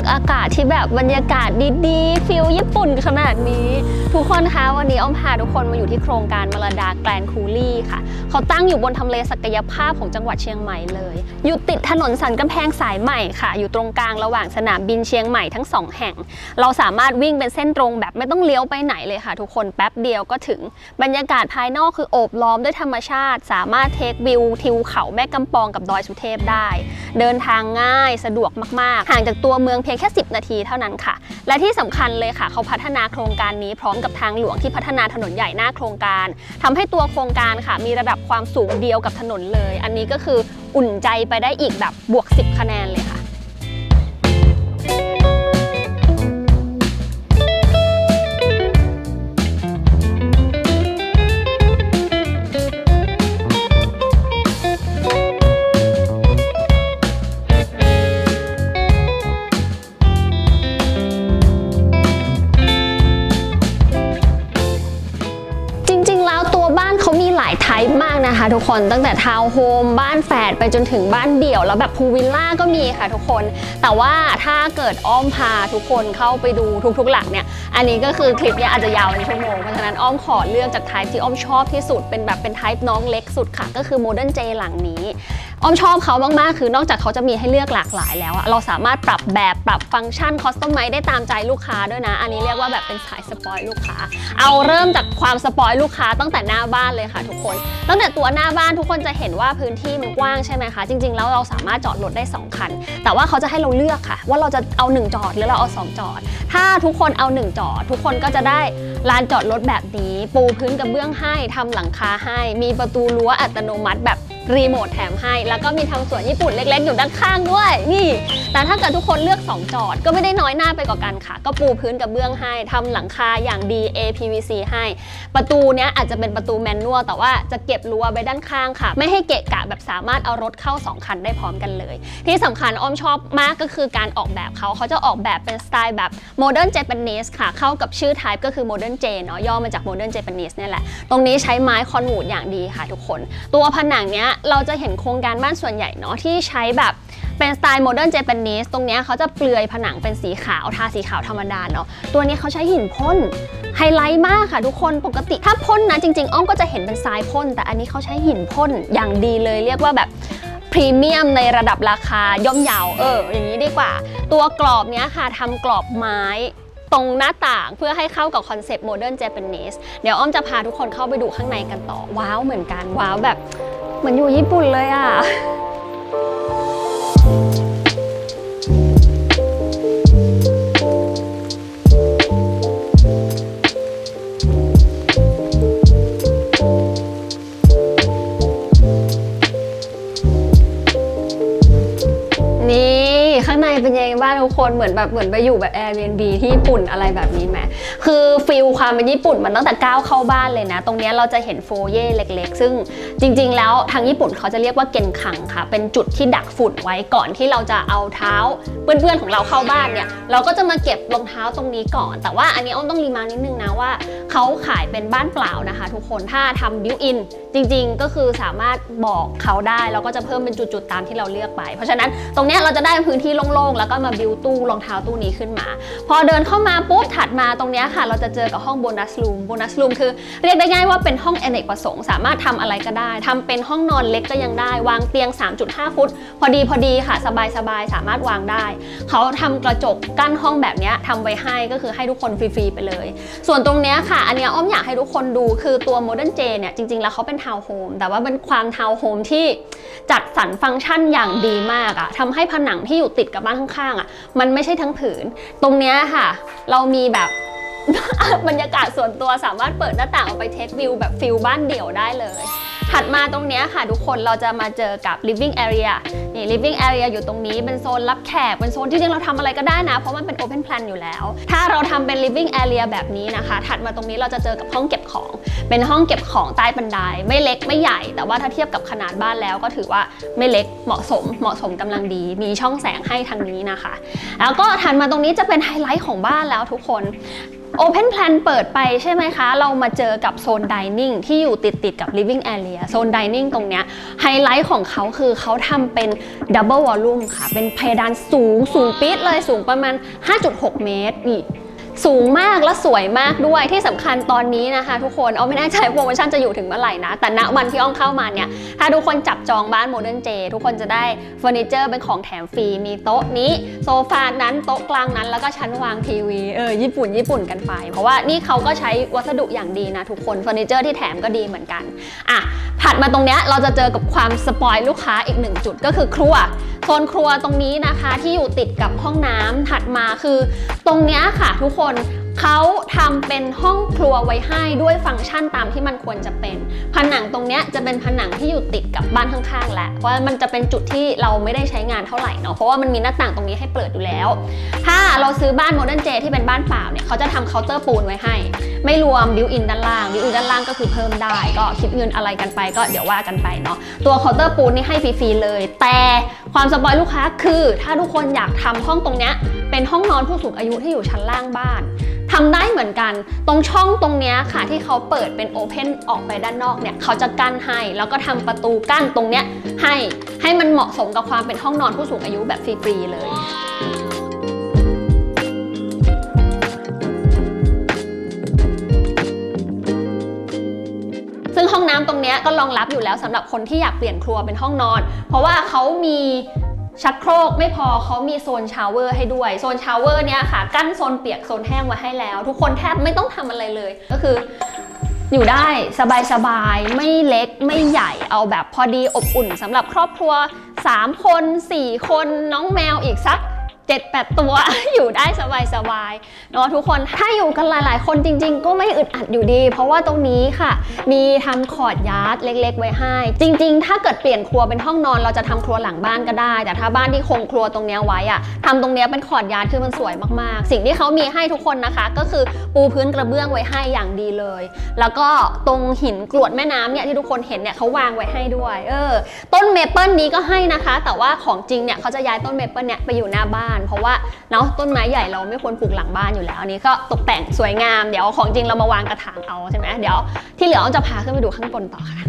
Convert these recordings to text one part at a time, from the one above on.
ากอากาศที่แบบบรรยากาศดีๆฟิลญี่ปุ่นขนาดนี้ ทุกคนคะวันนี้อ้อมพาทุกคนมาอยู่ที่โครงการมรดาแกลนคูลี่ค่ะ เขาตั้งอยู่บนทำเลศักยภาพของจังหวัดเชียงใหม่เลย อยู่ติดถนนสันกำแพงสายใหม่ค่ะ อยู่ตรงกลางระหว่างสนามบินเชียงใหม่ทั้งสองแห่ง เราสามารถวิ่งเป็นเส้นตรงแบบไม่ต้องเลี้ยวไปไหนเลยค่ะ ทุกคนแป๊บเดียวก็ถึง บรรยากาศภายนอกคือโอบล้อมด้วยธรรมชาติ สามารถเทควิวทิวเขาแม่กำปองกับดอยสุเทพได้ เดินทางง่ายสะดวกมากๆ ห่างจากตัวเมืองเพียงแค่ 10 นาทีเท่านั้นค่ะ และที่สำคัญเลยค่ะ เขาพัฒนาโครงการนี้พร้อมกับทางหลวงที่พัฒนาถนนใหญ่หน้าโครงการทำให้ตัวโครงการค่ะ มีระดับความสูงเดียวกับถนนเลย อันนี้ก็คืออุ่นใจไปได้อีกแบบบวก 10 คะแนนเลย ทุกคนตั้งแต่ทาวน์โฮมบ้านแฝดไปจนถึงบ้านเดี่ยว แล้วแบบพูลวิลล่าก็มีค่ะทุกคน แต่ว่าถ้าเกิดอ้อมพาทุกคนเข้าไปดูทุกๆหลักเนี่ย อันนี้ก็คือคลิปเนี้ยอาจจะยาวเป็นชั่วโมง เพราะฉะนั้นอ้อมขอเลือกจากไทป์ที่อ้อมชอบที่สุดเป็นแบบเป็นไทป์น้องเล็กสุดค่ะ ก็คือโมเดิร์นเจหลังนี้ อ้อมชอบเขามากๆ คือนอกจากเขาจะมีให้เลือกหลากหลายแล้วอะเราสามารถปรับแบบปรับฟังก์ชันคอสตอมไมได้ตามใจลูกค้าด้วยนะ อันนี้เรียกว่าแบบเป็นสายสปอยลูกค้า เอาเริ่มจากความสปอยลูกค้าตั้งแต่หน้าบ้านเลยค่ะทุกคน ตั้งแต่ตัวหน้าบ้านทุกคนจะเห็นว่าพื้นที่มันกว้างใช่ไหมคะ จริงๆ แล้วเราสามารถจอดรถได้ 2 คัน แต่ว่าเขาจะให้เราเลือกค่ะ ว่าเราจะเอา 1 จอดหรือเราเอา 2 จอด ถ้าทุกคนเอา 1 จอด ทุกคนก็จะได้ลานจอดรถแบบนี้ ปูพื้นกระเบื้องให้ทำหลังคาให้ มีประตูรั้วอัตโนมัติแบบรีโมทแถมให้ แล้วก็มีทางสวนญี่ปุ่นเล็กๆ อยู่ด้านข้างด้วย นี่ แต่ถ้าเกิดทุกคนเลือก 2 จอดก็ไม่ได้น้อยหน้าไปกว่ากันค่ะ ก็ปูพื้นกระเบื้องให้ทำหลังคาอย่างดี APVC ให้ ประตูเนี้ยอาจจะเป็นประตูแมนนวลแต่ว่าจะเก็บรั้วไว้ด้านข้างค่ะ ไม่ให้เกะกะแบบสามารถเอารถเข้า 2 คันได้พร้อมกันเลย ที่สำคัญอ้อมชอบมากก็คือการออกแบบเขาเขาจะออกแบบเป็นสไตล์แบบโมเดิร์นเจแปนิสค่ะเข้ากับชื่อ type ก็คือโมเดิร์นเจเนาะย่อมาจากโมเดิร์นเจแปนิสเนี่ยแหละ ตรงนี้ใช้ไม้คอนวูดอย่างดีค่ะทุกคน ตัวผนังเนี้ยเราจะเห็นโครงการบ้านส่วนใหญ่เนาะที่ใช้แบบเป็นสไตล์โมเดิร์นเจแปนนิสตรงเนี้ยเขาจะเปลือยผนังเป็นสีขาวทาสีขาวธรรมดาเนาะตัวนี้เขาใช้หินพ่นไฮไลท์มากค่ะทุกคนปกติถ้าพ่นนะจริงๆ อ้อมก็จะเห็นเป็นทรายพ่น แต่อันนี้เขาใช้หินพ่นอย่างดีเลยเรียกว่าแบบพรีเมียมในระดับราคาย่อมเยาวเอออย่างนี้ดีกว่า ตัวกรอบเนี้ยค่ะทำกรอบไม้ ตรงหน้าต่างเพื่อให้เข้ากับคอนเซปต์โมเดิร์นเจแปนิสเดี๋ยวอ้อมจะพาทุกคนเข้าไปดูข้างในกันต่อ ว้าวเหมือนกัน ว้าวแบบเหมือนอยู่ญี่ปุ่นเลยอะางในเป็นยังไงบ้างทุกคนเหมือนแบบเหมือนไปอยู่แบบ Airbnb ที่ญี่ปุ่นอะไรแบบนี้ไหมคือฟิลความเป็นญี่ปุ่นมันตั้งแต่ก้าวเข้าบ้านเลยนะ ตรงนี้เราจะเห็นโฟเย่เล็ก ๆ ซึ่งจริง ๆ แล้วทางญี่ปุ่นเขาจะเรียกว่าเกนคังค่ะ เป็นจุดที่ดักฝุ่นไว้ก่อนที่เราจะเอาเท้าเพื่อนๆของเราเข้าบ้านเนี่ยเราก็จะมาเก็บรองเท้าตรงนี้ก่อน แต่ว่าอันนี้อ้อมต้องรีมาร์คนิดนึงนะว่าเขาขายเป็นบ้านเปล่านะคะ ทุกคนถ้าทำบิวอินจริง ๆ ก็คือสามารถบอกเขาได้แล้วก็จะเพิ่มเป็นจุดๆตามที่เราเลือกไป เพราะฉะนั้นตรงนี้เราจะได้พื้นที่โล่งๆ แล้วก็มาบิวตู้รองเท้าตู้นี้ขึ้นมา พอเดินเข้ามาปุ๊บถัดมาตรงนี้ค่ะ เราจะเจอกับห้องโบนัสรูมโบนัสรูมคือเรียกได้ง่ายว่าเป็นห้องอเนกประสงค์สามารถทำอะไรก็ได้ทำเป็นห้องนอนเล็กก็ยังได้ วางเตียง 3.5 ฟุต พอดีพอดีค่ะ สบายๆ สามารถวางได้ เขาทำกระจกกั้นห้องแบบนี้ยทำไว้ให้ก็คือให้ทุกคนฟรีๆไปเลย ส่วนตรงนี้ค่ะ อันเนี้ยอ้อมอยากให้ทุกคนดูคือตัว Modern J เนี่ยจริงๆ แล้วเขาเป็นทาวน์โฮมแต่ว่าเป็นความทาวน์โฮมที่จัดสรรฟังก์ชันอย่างดีมากอะทำให้ผนังที่อยู่ติดกับบ้านข้างๆอะมันไม่ใช่ทั้งผืน ตรงเนี้ยค่ะ เรามีแบบ บรรยากาศส่วนตัวสามารถเปิดหน้าต่างออกไปเทควิวแบบฟิลบ้านเดี่ยวได้เลย ถัดมาตรงนี้ค่ะทุกคนเราจะมาเจอกับ living area นี่ living area อยู่ตรงนี้เป็นโซนรับแขก เป็นโซนที่จริงเราทำอะไรก็ได้นะ เพราะมันเป็น open plan อยู่แล้ว ถ้าเราทำเป็น living area แบบนี้นะคะ ถัดมาตรงนี้เราจะเจอกับห้องเก็บของ เป็นห้องเก็บของใต้บันได ไม่เล็กไม่ใหญ่ แต่ว่าถ้าเทียบกับขนาดบ้านแล้วก็ถือว่าไม่เล็กเหมาะสมเหมาะสมกำลังดี มีช่องแสงให้ทางนี้นะคะ แล้วก็ถัดมาตรงนี้จะเป็นไฮไลท์ของบ้านแล้วทุกคน Open Plan เปิดไปใช่ไหมคะ เรามาเจอกับโซนดิเนิ่งที่อยู่ติดติดกับ Living Area โซนดิเนิ่งตรงเนี้ยไฮไลท์ของเขาคือเขาทำเป็น Double Volume ค่ะ เป็นเพดานสูงสูงปี๊ดเลยสูงประมาณ 5.6 เมตรนี่ สูงมากและสวยมากด้วยที่สำคัญตอนนี้นะคะทุกคนเอาไม่แน่ใจโปรโมชั่นจะอยู่ถึงเมื่อไหร่นะ แต่ณวันที่อ้อมเข้ามาเนี่ย ถ้าทุกคนจับจองบ้านโมเดิร์นเจทุกคนจะได้เฟอร์นิเจอร์เป็นของแถมฟรี มีโต๊ะนี้ โซฟานั้นโต๊ะกลางนั้น แล้วก็ชั้นวางทีวีเออญี่ปุ่นญี่ปุ่นกันไป เพราะว่านี่เขาก็ใช้วัสดุอย่างดีนะทุกคนเฟอร์นิเจอร์ที่แถมก็ดีเหมือนกันอะถัดมาตรงเนี้ยเราจะเจอกับความสปอยลูกค้าอีกหนึ่งจุดก็คือครัวโซนครัวตรงนี้นะคะที่อยู่ติดกับห้องน้ำถัดมาคือ ตรงเนี้ยค่ะทุกคนน เขาทำเป็นห้องครัวไว้ให้ด้วยฟังก์ชันตามที่มันควรจะเป็น ผนังตรงเนี้ยจะเป็นผนังที่อยู่ติดกับบ้านข้างๆแหละเพราะมันจะเป็นจุดที่เราไม่ได้ใช้งานเท่าไหร่เนาะเพราะว่ามันมีหน้าต่างตรงนี้ให้เปิดอยู่แล้ว ถ้าเราซื้อบ้านโมเดิร์นเจที่เป็นบ้านเปล่าเนี่ยเขาจะทำเคาน์เตอร์ปูนไว้ให้ ไม่รวมบิวอินด้านล่างบิวอินด้านล่างก็คือเพิ่มได้ ก็คิดเงินอะไรกันไปก็เดี๋ยวว่ากันไปเนาะตัวเคาน์เตอร์ปูนนี่ให้ฟรีๆเลย แต่ความสปอยลูกค้าคือ ถ้าทุกคนอยากทำห้องตรงเนี้ยเป็นห้องนอนผู้สูงอายุที่อยู่ชั้นล่างบ้าน ทำได้เหมือนกัน ตรงช่องตรงนี้ค่ะที่เขาเปิดเป็นโอเพนออกไปด้านนอกเนี่ยเขาจะกั้นให้ แล้วก็ทำประตูกั้นตรงเนี้ยให้ให้มันเหมาะสมกับความเป็นห้องนอนผู้สูงอายุแบบฟรีๆเลยซึ่งห้องน้ำตรงเนี้ยก็รองรับอยู่แล้วสำหรับคนที่อยากเปลี่ยนครัวเป็นห้องนอน เพราะว่าเขามี ชักโครกไม่พอเขามีโซนชาวเวอร์ให้ด้วย โซนชาวเวอร์เนี่ยค่ะกั้นโซนเปียกโซนแห้งไว้ให้แล้ว ทุกคนแทบไม่ต้องทำอะไรเลย ก็คือ อยู่ได้สบายๆ ไม่เล็กไม่ใหญ่เอาแบบพอดีอบอุ่นสำหรับครอบครัว 3 คน 4 คนน้องแมวอีกสัก 7 8 ตัว อยู่ได้สบายๆเนาะทุกคนถ้าอยู่กันหลาย ๆ คนจริง ๆ ก็ไม่อึดอัดอยู่ดี เพราะว่าตรงนี้ค่ะ มีทำคอร์ดยาร์ดเล็ก ๆ ไว้ให้ จริง ๆ ถ้าเกิดเปลี่ยนครัวเป็นห้องนอนเราจะทำครัวหลังบ้านก็ได้ แต่ถ้าบ้านที่คงครัวตรงเนี้ยไว้อะทำตรงเนี้ยเป็นคอร์ดยาร์ดคือมันสวยมากๆ สิ่งที่เขามีให้ทุกคนนะคะ ก็คือปูพื้นกระเบื้องไว้ให้อย่างดีเลย แล้วก็ตรงหินกรวดแม่น้ำเนี่ยที่ทุกคนเห็นเนี่ยเขาวางไว้ให้ด้วย เออ ต้นเมเปิลนี้ก็ให้นะคะ แต่ว่าของจริงเนี่ยเขาจะย้ายต้นเมเปิลเนี่ยไปอยู่หน้าบ้านเพราะว่าเนาะต้นไม้ใหญ่เราไม่ควรปลูกหลังบ้านอยู่แล้วอันนี้ก็ตกแต่งสวยงามเดี๋ยวของจริงเรามาวางกระถางเอาใช่ไหมเดี๋ยวที่เหลือเราจะพาขึ้นไปดูข้างบนต่อค่ะ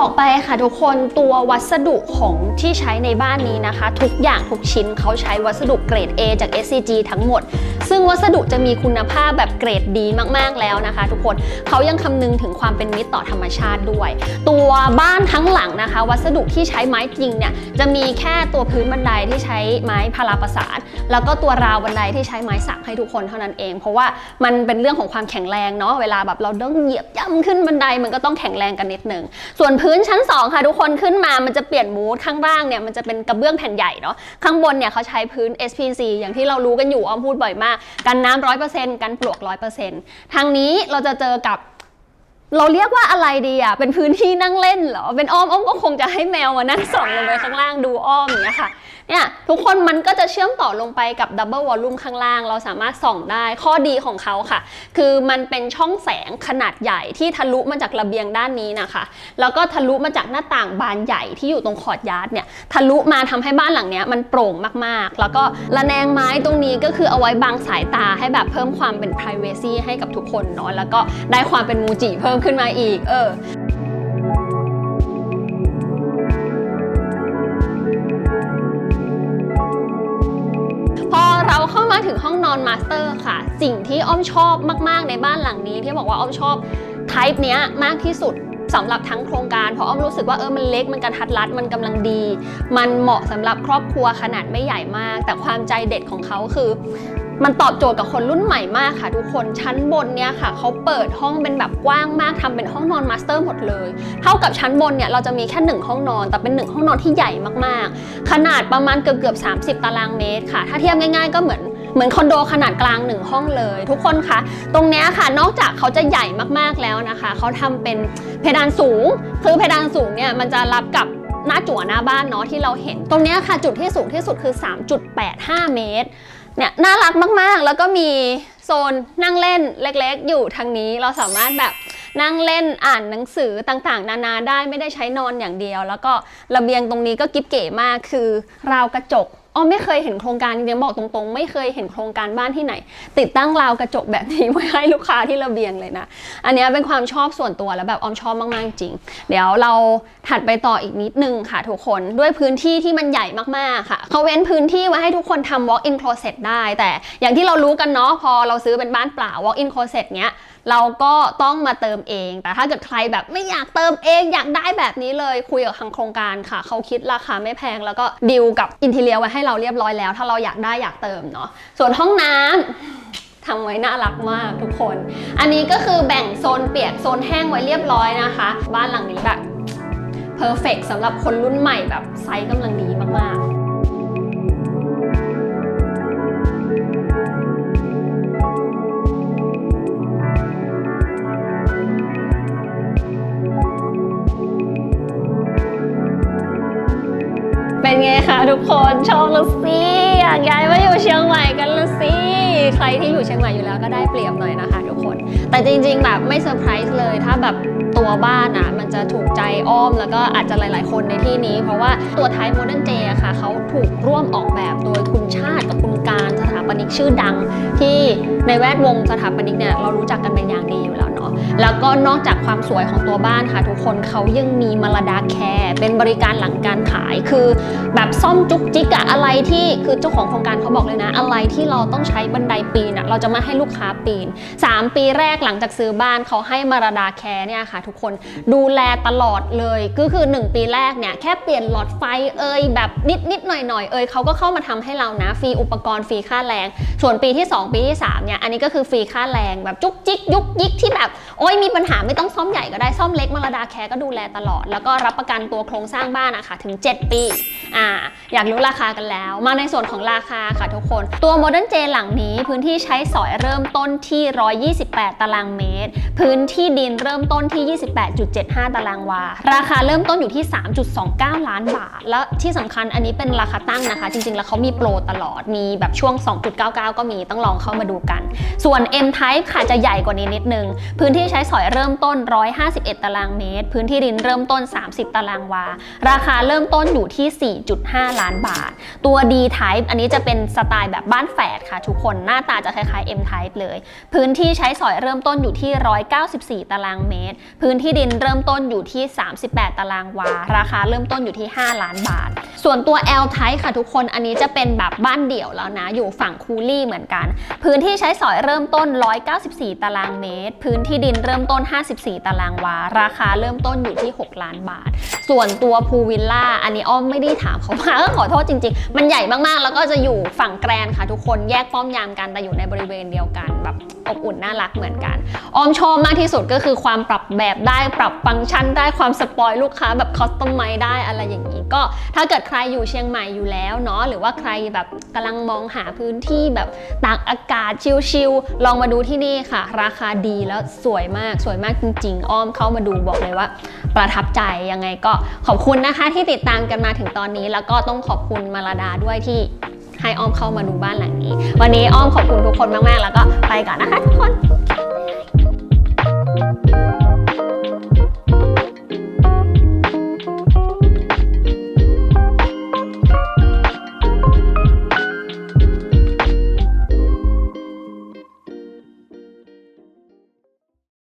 บอกไปค่ะทุกคนตัววัสดุของที่ใช้ในบ้านนี้นะคะ ทุกอย่างทุกชิ้นเขาใช้วัสดุเกรด A จาก SCG ทั้งหมด ซึ่งวัสดุจะมีคุณภาพแบบเกรดดีมากๆแล้วนะคะ ทุกคนเขายังคำนึงถึงความเป็นมิตรต่อธรรมชาติด้วย ตัวบ้านทั้งหลังนะคะ วัสดุที่ใช้ไม้จริงเนี่ยจะมีแค่ตัวพื้นบันไดที่ใช้ไม้พาราประสานแล้วก็ตัวราวบันไดที่ใช้ไม้สักให้ทุกคนเท่านั้นเอง เพราะว่ามันเป็นเรื่องของความแข็งแรงเนาะเวลาแบบเราต้องเหยียบย่ำขึ้นบันไดมันก็ต้องแข็งแรงกันนิดหนึ่งส่วนพื้นชั้น 2 ค่ะทุกคนขึ้นมามันจะเปลี่ยนมูดข้างล่างเนี่ยมันจะเป็นกระเบื้องแผ่นใหญ่เนาะข้างบนเนี่ยเขาใช้พื้น SPC อย่างที่เรารู้กันอยู่อ้อมพูดบ่อยมากกันน้ำร้อยเปอร์เซ็นต์กันปลวกร้อยเปอร์เซ็นต์ทางนี้เราจะเจอกับเราเรียกว่าอะไรดีอะ เป็นพื้นที่นั่งเล่นเหรอ เป็นอ้อมอ้อมก็คงจะให้แมวมานั่งส่องลงไปข้างล่างดูอ้อมอย่างเงี้ยค่ะ เนี่ยทุกคนมันก็จะเชื่อมต่อลงไปกับดับเบิลวอลลุ่มข้างล่าง เราสามารถส่องได้ข้อดีของเขาค่ะ คือมันเป็นช่องแสงขนาดใหญ่ที่ทะลุมาจากระเบียงด้านนี้นะคะ แล้วก็ทะลุมาจากหน้าต่างบานใหญ่ที่อยู่ตรงขอดยาร์ดเนี่ยทะลุมาทำให้บ้านหลังเนี้ยมันโปร่งมากๆ แล้วก็ระแนงไม้ตรงนี้ก็คือเอาไว้บังสายตาให้แบบเพิ่มความเป็น p r i เวซีให้กับทุกคนเนาะแล้วก็ได้ความเป็นมูจิเพิ่มขึ้นมาอีก เออ เราเข้ามาถึงห้องนอนมาสเตอร์ค่ะ สิ่งที่อ้อมชอบมากๆในบ้านหลังนี้ ที่บอกว่าอ้อมชอบไทป์เนี้ยมากที่สุดสำหรับทั้งโครงการเพราะอ้อมรู้สึกว่าเออมันเล็กมันกระทัดรัดมันกำลังดี มันเหมาะสำหรับครอบครัวขนาดไม่ใหญ่มาก แต่ความใจเด็ดของเขาคือ มันตอบโจทย์กับคนรุ่นใหม่มากค่ะ ทุกคนชั้นบนเนี่ยค่ะเขาเปิดห้องเป็นแบบกว้างมากทำเป็นห้องนอนมาสเตอร์หมดเลย เท่ากับชั้นบนเนี่ยเราจะมีแค่หนึ่งห้องนอน แต่เป็นหนึ่งห้องนอนที่ใหญ่มากๆ ขนาดประมาณเกือบเกือบ30 ตารางเมตรค่ะ ถ้าเทียบง่ายๆ ก็เหมือนเหมือนคอนโดขนาดกลางหนึ่งห้องเลย ทุกคนคะตรงเนี้ยค่ะนอกจากเขาจะใหญ่มากๆแล้วนะคะเขาทำเป็นเพดานสูง คือเพดานสูงเนี่ยมันจะรับกับหน้าจั่วหน้าบ้านเนาะที่เราเห็น ตรงเนี้ยค่ะจุดที่สูงที่สุดคือ 3.85 เมตร เนี่ยน่ารักมากๆ แล้วก็มีโซนนั่งเล่นเล็กๆ อยู่ทางนี้เราสามารถแบบนั่งเล่นอ่านหนังสือต่างๆ นานาได้ไม่ได้ใช้นอนอย่างเดียว แล้วก็ระเบียงตรงนี้ก็กิ๊บเก๋มากคือราวกระจก อ้อไม่เคยเห็นโครงการจริงๆบอกตรงๆ ไม่เคยเห็นโครงการบ้านที่ไหน ติดตั้งราวกระจกแบบนี้ไว้ให้ลูกค้าที่ระเบียงเลยนะ อันนี้เป็นความชอบส่วนตัวแล้วแบบออมชอบมากๆจริง เดี๋ยวเราถัดไปต่ออีกนิดนึงค่ะทุกคนด้วยพื้นที่ที่มันใหญ่มากๆค่ะเขาเว้นพื้นที่ไว้ให้ทุกคนทำ walk in closet ได้ แต่อย่างที่เรารู้กันเนาะพอเราซื้อเป็นบ้านเปล่า walk in closet เนี้ย เราก็ต้องมาเติมเอง แต่ถ้าเกิดใครแบบไม่อยากเติมเองอยากได้แบบนี้เลยคุยกับทางโครงการค่ะ เขาคิดราคาไม่แพง แล้วก็ดิวกับอินเทเลียไว้ให้เราเรียบร้อยแล้ว ถ้าเราอยากได้อยากเติมเนาะส่วนห้องน้ำทำไว้น่ารักมากทุกคน อันนี้ก็คือแบ่งโซนเปียกโซนแห้งไว้เรียบร้อยนะคะ บ้านหลังนี้แบบเพอร์เฟกสำหรับคนรุ่นใหม่แบบไซส์กำลังดีมากๆ ชอบละสิอยากย้ายมาอยู่เชียงใหม่กันละสิใครที่อยู่เชียงใหม่อยู่แล้วก็ได้เปรียบหน่อยนะคะทุกคน แต่จริงๆ แบบไม่เซอร์ไพรส์เลยถ้าแบบตัวบ้านอะมันจะถูกใจอ้อมแล้วก็อาจจะหลายๆ คนในที่นี้ เพราะว่าตัวไทยโมเดิร์นเจอะค่ะเขาถูกร่วมออกแบบโดยคุณชาติกับคุณการสถาปนิกชื่อดัง ที่ในแวดวงสถาปนิกเนี่ยเรารู้จักกันเป็นอย่างดีอยู่แล้วเนาะแล้วก็นอกจากความสวยของตัวบ้านค่ะทุกคนเขายังมีมาลาดาแคร์เป็นบริการหลังการขายคือ แบบซ่อมจุกจิกอะอะไรที่คือเจ้าของโครงการเขาบอกเลยนะ อะไรที่เราต้องใช้บันไดปีนอะเราจะไม่ให้ลูกค้าปีน 3 ปีแรกหลังจากซื้อบ้านเขาให้มาราดาแคร์เนี่ยค่ะ ทุกคนดูแลตลอดเลยก็คือ 1 ปีแรกเนี่ยแค่เปลี่ยนหลอดไฟเอ่ยแบบนิดนิดหน่อยหน่อยเอ่ยเขาก็เข้ามาทำให้เรานะฟรีอุปกรณ์ฟรีค่าแรง ส่วนปีที่ 2 ปีที่3เนี่ยอันนี้ก็คือฟรีค่าแรงแบบจุกจิกยุกยิกที่แบบโอ้ยมีปัญหาไม่ต้องซ่อมใหญ่ก็ได้ซ่อมเล็กมารดาแคร์ก็ดูแลตลอด แล้วก็รับประกันตัวโครงสร้างบ้านอะค่ะถึง 7 ปีอ่าอยากรู้ราคากันแล้ว มาในส่วนของราคาค่ะทุกคน ตัว Modern J หลังนี้พื้นที่ใช้สอยเริ่มต้นที่ 128 ตารางเมตร พื้นที่ดินเริ่มต้นที่ 28.75 ตารางวา ราคาเริ่มต้นอยู่ที่ 3.29 ล้านบาท แล้วที่สำคัญอันนี้เป็นราคาตั้งนะคะ จริงๆ แล้วเขามีโปรตลอดมีแบบช่วง 2.99 ก็มีต้องลองเข้ามาดูกัน ส่วน M Type ค่ะจะใหญ่กว่านี้นิดนึงพื้นที่ใช้สอยเริ่มต้น 151 ตารางเมตร พื้นที่ดินเริ่มต้น 30 ตารางวา ราคาเริ่มต้นอยู่ที่ 4.5 ล้านบาท ตัว D Type อันนี้จะเป็นสไตล์แบบบ้านแฝดค่ะทุกคน หน้าตาจะคล้ายๆ M Type เลย พื้นที่ใช้สอยเริ่มต้นอยู่ที่ 194 ตารางเมตร พื้นที่ดินเริ่มต้นอยู่ที่ 38 ตารางวา ราคาเริ่มต้นอยู่ที่ 5 ล้านบาท ส่วนตัว L Type ค่ะทุกคน อันนี้จะเป็นแบบบ้านเดี่ยวแล้วนะ อยู่ฝั่งคูลี่เหมือนกัน พื้นที่ใช้สอยเริ่มต้น 194 ตารางเมตร พื้นที่ที่ดินเริ่มต้น 54 ตารางวา ราคาเริ่มต้นอยู่ที่ 6 ล้านบาท ส่วนตัวพูวิลล่าอันนี้อ้อมไม่ได้ถามเขามาก็ขอโทษจริง ๆ มันใหญ่มากๆ แล้วก็จะอยู่ฝั่งแกรนค่ะทุกคนแยกป้อมยามกันแต่อยู่ในบริเวณเดียวกันแบบอบอุ่นน่ารักเหมือนกัน อ้อมชอบมากที่สุดก็คือความปรับแบบได้ปรับฟังก์ชันได้ความสปอยลูกค้าแบบคอสตอมไมได้อะไรอย่างนี้ ก็ถ้าเกิดใครอยู่เชียงใหม่อยู่แล้วเนาะหรือว่าใครแบบกำลังมองหาพื้นที่แบบตากอากาศชิลๆลองมาดูที่นี่ค่ะ ราคาดีแล้วสวยมากสวยมากจริงๆ อ้อมเข้ามาดูบอกเลยว่า ประทับใจยังไงก็ขอบคุณนะคะที่ติดตามกันมาถึงตอนนี้ แล้วก็ต้องขอบคุณมาลาดาด้วยที่ให้อ้อมเข้ามาดูบ้านหลังนี้ วันนี้อ้อมขอบคุณทุกคนมากๆ แล้วก็ไปก่อนนะคะทุกคน